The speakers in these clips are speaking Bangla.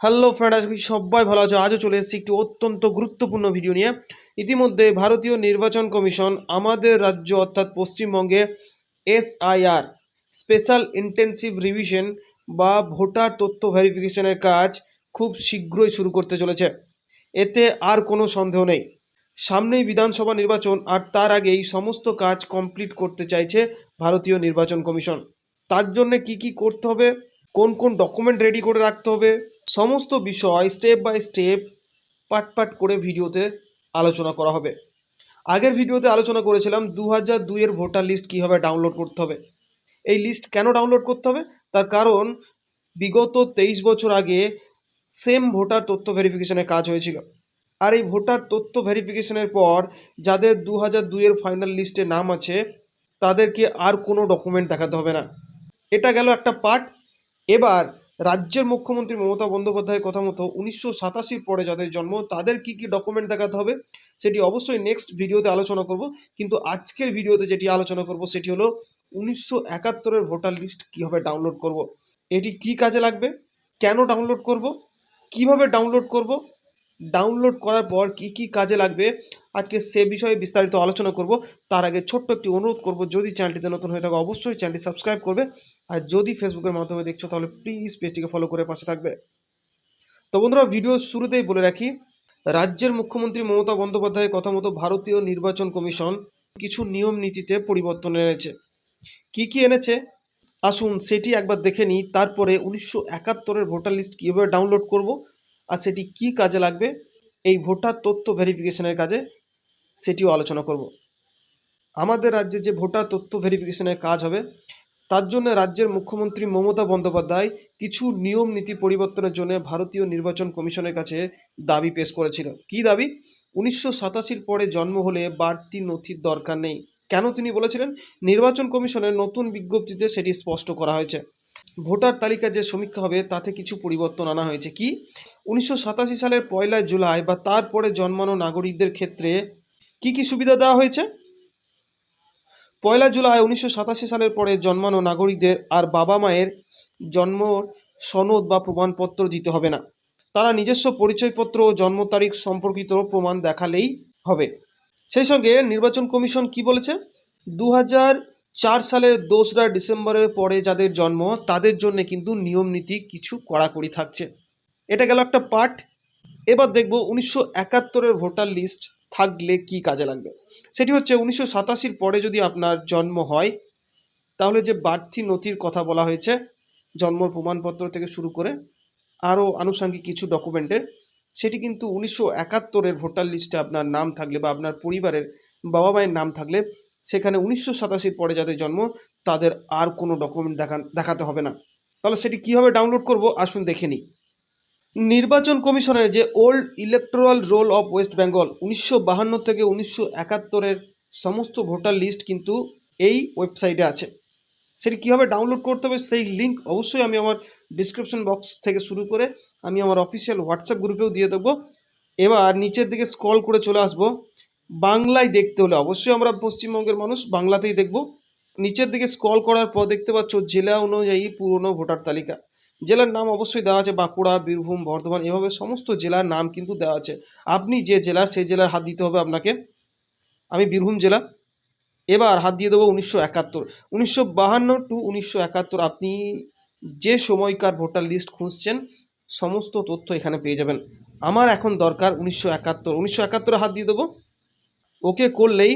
হ্যালো ফ্রেন্ড আজকে সবাই ভালো আছে। আজও চলে এসেছি একটি অত্যন্ত গুরুত্বপূর্ণ ভিডিও নিয়ে। ইতিমধ্যে ভারতীয় নির্বাচন কমিশন আমাদের রাজ্য অর্থাৎ পশ্চিমবঙ্গে এসআইআর স্পেশাল ইন্টেনসিভ রিভিশন বা ভোটার তথ্য ভেরিফিকেশনের কাজ খুব শীঘ্রই শুরু করতে চলেছে। এতে আর কোনো সন্দেহ নেই। সামনেই বিধানসভা নির্বাচন, আর তার আগেই সমস্ত কাজ কমপ্লিট করতে চাইছে ভারতীয় নির্বাচন কমিশন। তার জন্য কি কি করতে হবে? কোন কোন ডকুমেন্ট রেডি করে রাখতে হবে? সমস্ত বিষয় স্টেপ বাই স্টেপ পাট পাট করে ভিডিওতে আলোচনা করা হবে। আগের ভিডিওতে আলোচনা করেছিলাম দু হাজার দুইয়ের ভোটার লিস্ট কীভাবে ডাউনলোড করতে হবে। এই লিস্ট কেন ডাউনলোড করতে হবে? তার কারণ বিগত তেইশ বছর আগে সেম ভোটার তথ্য ভেরিফিকেশনের কাজ হয়েছিল। আর এই ভোটার তথ্য ভেরিফিকেশনের পর যাদের দু হাজার দুইয়ের ফাইনাল লিস্টে নাম আছে, তাদেরকে আর কোনো ডকুমেন্ট দেখাতে হবে না। এটা গেল একটা পার্ট এবার রাজ্যের মুখ্যমন্ত্রী মমতা বন্দ্যোপাধ্যায়ের কথা মতো উনিশশো পরে যাদের জন্ম, তাদের কি কি ডকুমেন্ট দেখাতে হবে? সেটি অবশ্যই নেক্সট ভিডিওতে আলোচনা করব। কিন্তু আজকের ভিডিওতে যেটি আলোচনা করব, সেটি হলো উনিশশো একাত্তরের ভোটার লিস্ট কীভাবে ডাউনলোড করব? এটি কি কাজে লাগবে? কেন ডাউনলোড করব? কীভাবে ডাউনলোড করব? ডাউনলোড করার পর কি কি কাজে লাগবে? আজকে সে বিষয়ে বিস্তারিত আলোচনা করব। তার আগে ছোট্ট একটি অনুরোধ করব, যদি চ্যানেলটিতে নতুন হয়ে থাকে, অবশ্যই চ্যানেলটি সাবস্ক্রাইব করবে। আর যদি ফেসবুকের মাধ্যমে দেখছ, তাহলে প্লিজ পেজটিকে ফলো করে পাশে থাকবে। তো বন্ধুরা ভিডিও শুরুতেই বলে রাখি, রাজ্যের মুখ্যমন্ত্রী মমতা বন্দ্যোপাধ্যায়ের কথা মতো ভারতীয় নির্বাচন কমিশন কিছু নিয়ম নীতিতে পরিবর্তন এনেছে। কি কি এনেছে? আসুন সেটি একবার দেখে নিই। তারপরে উনিশশো একাত্তরের ভোটার লিস্ট কীভাবে ডাউনলোড করব? আর সেটি কি কাজে লাগবে? এই ভোটার তথ্য ভেরিফিকেশনের কাজে সেটিও আলোচনা করব। আমাদের রাজ্যে যে ভোটার তথ্য ভেরিফিকেশনের কাজ হবে, তার জন্য রাজ্যের মুখ্যমন্ত্রী মমতা বন্দ্যোপাধ্যায় কিছু নিয়ম নীতি পরিবর্তনের জন্য ভারতীয় নির্বাচন কমিশনের কাছে দাবি পেশ করেছিল। কী দাবি? উনিশশো সাতাশির পরে জন্ম হলে বাড়তি নথির দরকার নেই। কেন তিনি বলেছিলেন? নির্বাচন কমিশনের নতুন বিজ্ঞপ্তিতে সেটি স্পষ্ট করা হয়েছে। ভোটার তালিকা যে সমীক্ষা হবে, তাতে কিছু পরিবর্তন আনা হয়েছে। কি? উনিশশো সাতাশি সালের পয়লা জুলাই বা তারপরে জন্মানো নাগরিকদের ক্ষেত্রে কি কি সুবিধা দেওয়া হয়েছে? পয়লা জুলাই উনিশশো সাতাশি সালের পরে জন্মানো নাগরিকদের আর বাবা মায়ের জন্ম সনদ বা প্রমাণপত্র দিতে হবে না। তারা নিজস্ব পরিচয়পত্র ও জন্ম তারিখ সম্পর্কিত প্রমাণ দেখালেই হবে। সেই সঙ্গে নির্বাচন কমিশন কি বলেছে? দু হাজার চার সালের দোসরা ডিসেম্বরের পরে যাদের জন্ম, তাদের জন্য কিন্তু নিয়ম নীতি কিছু কড়াকড়ি থাকছে। এটা গেল একটা পার্ট এবার দেখব উনিশশো একাত্তরের ভোটার লিস্ট থাকলে কি কাজে লাগবে। সেটি হচ্ছে উনিশশো সাতাশির পরে যদি আপনার জন্ম হয়, তাহলে যে বাড়তি নথির কথা বলা হয়েছে জন্ম প্রমাণপত্র থেকে শুরু করে আরও আনুষঙ্গিক কিছু ডকুমেন্টের, সেটি কিন্তু উনিশশো একাত্তরের ভোটার লিস্টে আপনার নাম থাকলে বা আপনার পরিবারের বাবা মায়ের নাম থাকলে সেখানে উনিশশো সাতাশির পরে যাদের জন্ম, তাদের আর কোনো ডকুমেন্ট দেখা, দেখাতে হবে না। তাহলে সেটি কীভাবে ডাউনলোড করব? আসুন দেখে নিই। নির্বাচন কমিশনের যে old electoral roll of West Bengal উনিশশো বাহান্ন থেকে উনিশশো একাত্তরের সমস্ত ভোটার লিস্ট কিন্তু এই ওয়েবসাইটে আছে। সেটি কীভাবে ডাউনলোড করতে হবে সেই লিঙ্ক অবশ্যই আমি আমার ডিসক্রিপশন বক্স থেকে শুরু করে আমি আমার অফিসিয়াল হোয়াটসঅ্যাপ গ্রুপেও দিয়ে দেবো। এবার নিচের দিকে স্ক্রল করে চলে আসব। বাংলায় দেখতে হলে, অবশ্যই আমরা পশ্চিমবঙ্গের মানুষ বাংলাতেই দেখব। নিচের দিকে স্ক্রল করার পর দেখতে পাচ্ছ জেলা অনুযায়ী পুরনো ভোটার তালিকা। জেলার নাম অবশ্যই দেওয়া আছে, বাঁকুড়া, বীরভূম, বর্ধমান, এভাবে সমস্ত জেলার নাম কিন্তু দেওয়া আছে। আপনি যে জেলার, সেই জেলার হাত দিতে হবে আপনাকে। আমি বীরভূম জেলা। এবার হাত দিয়ে দেবো উনিশশো একাত্তর। উনিশশো বাহান্ন টু উনিশশো একাত্তর আপনি যে সময়কার ভোটার লিস্ট খুঁজছেন, সমস্ত তথ্য এখানে পেয়ে যাবেন। আমার এখন দরকার উনিশশো একাত্তর। উনিশশো হাত দিয়ে দেবো। ওকে করলেই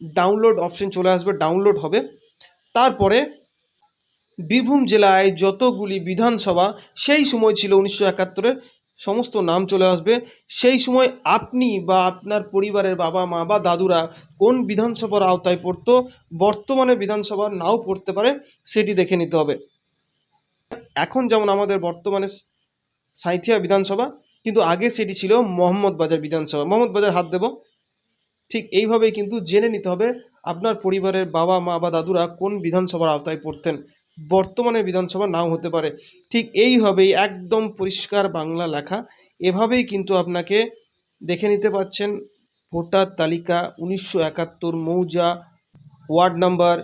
ডাউনলোড অপশন চলে আসবে ডাউনলোড হবে। তারপরে বীরভূম জেলায় যতগুলি বিধানসভা, সেই সময় ছিল উনিশশো একাত্তরের সমস্ত নাম চলে আসবে। সেই সময় আপনি বা আপনার পরিবারের বাবা মা বা দাদুরা কোন বিধানসভার আওতায় পড়তো, বর্তমানে বিধানসভা নাও পড়তে পারে, সেটি দেখে নিতে হবে। এখন যেমন আমাদের বর্তমানে সাঁইথিয়া বিধানসভা, কিন্তু আগে সেটি ছিল মোহাম্মদ বাজার বিধানসভা। মোহাম্মদ বাজার হাত দেব। ঠিক এইভাবেই কিন্তু জেনে নিতে হবে আপনার পরিবারের বাবা, মা বা দাদুরা কোন বিধানসভার আওতায় পড়তেন। বর্তমানে বিধানসভা নাও হতে পারে। ঠিক এইভাবেই একদম পরিষ্কার বাংলা লেখা। এভাবেই কিন্তু আপনাকে দেখে নিতে পাচ্ছেন ভোটার তালিকা উনিশশো একাত্তর, মৌজা, ওয়ার্ড নাম্বার,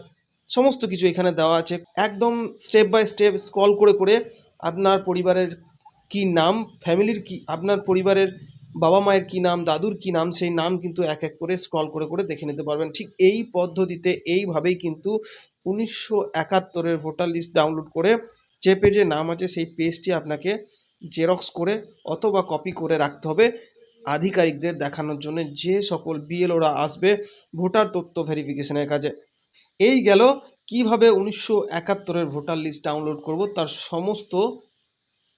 সমস্ত কিছু এখানে দেওয়া আছে। একদম স্টেপ বাই স্টেপ স্কল করে করে আপনার পরিবারের কি নাম, ফ্যামিলির কি, আপনার পরিবারের বাবা মায়ের কি নাম, দাদুর কি নাম, সেই নাম কিন্তু এক এক করে স্ক্রল করে করে দেখে নিতে পারবেন। ঠিক এই পদ্ধতিতে এইভাবেই কিন্তু উনিশশো একাত্তরের ভোটার লিস্ট ডাউনলোড করে যে পেজে নাম আছে সেই পেজটি আপনাকে জেরক্স করে অথবা কপি করে রাখতে হবে আধিকারিকদের দেখানোর জন্য যে সকল বিএলওরা আসবে ভোটার তথ্য ভেরিফিকেশনের কাজে। এই গেল কীভাবে উনিশশো একাত্তরের ভোটার লিস্ট ডাউনলোড করব, তার সমস্ত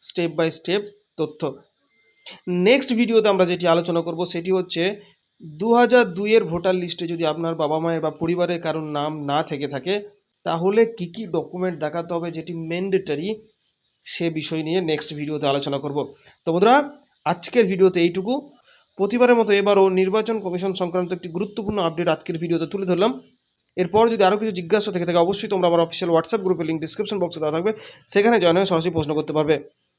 স্টেপ বাই স্টেপ তথ্য। নেক্সট ভিডিওতে আমরা যেটি আলোচনা করব সেটি হচ্ছে দু হাজার দুইয়ের ভোটার লিস্টে যদি আপনার বাবা মায়ের বা পরিবারের কারোর নাম না থেকে থাকে, তাহলে কি কি ডকুমেন্ট দেখাতে হবে যেটি ম্যান্ডেটারি সে বিষয় নিয়ে নেক্সট ভিডিওতে আলোচনা করব। তো বন্ধুরা, আজকের ভিডিওতে এইটুকু। প্রতিবারের মতো এবারও নির্বাচন কমিশন সংক্রান্ত একটি গুরুত্বপূর্ণ আপডেট আজকের ভিডিওতে তুলে ধরলাম। এরপর যদি আরও কিছু জিজ্ঞাসা থেকে থাকে, অবশ্যই তোমরা আমার অফিসিয়াল হোয়াটসঅ্যাপ গ্রুপের লিঙ্ক ডিসক্রিপশন বক্সে দেওয়া থাকবে। সেখানে জয়েন হয়ে সরাসরি প্রশ্ন করতে পারবে।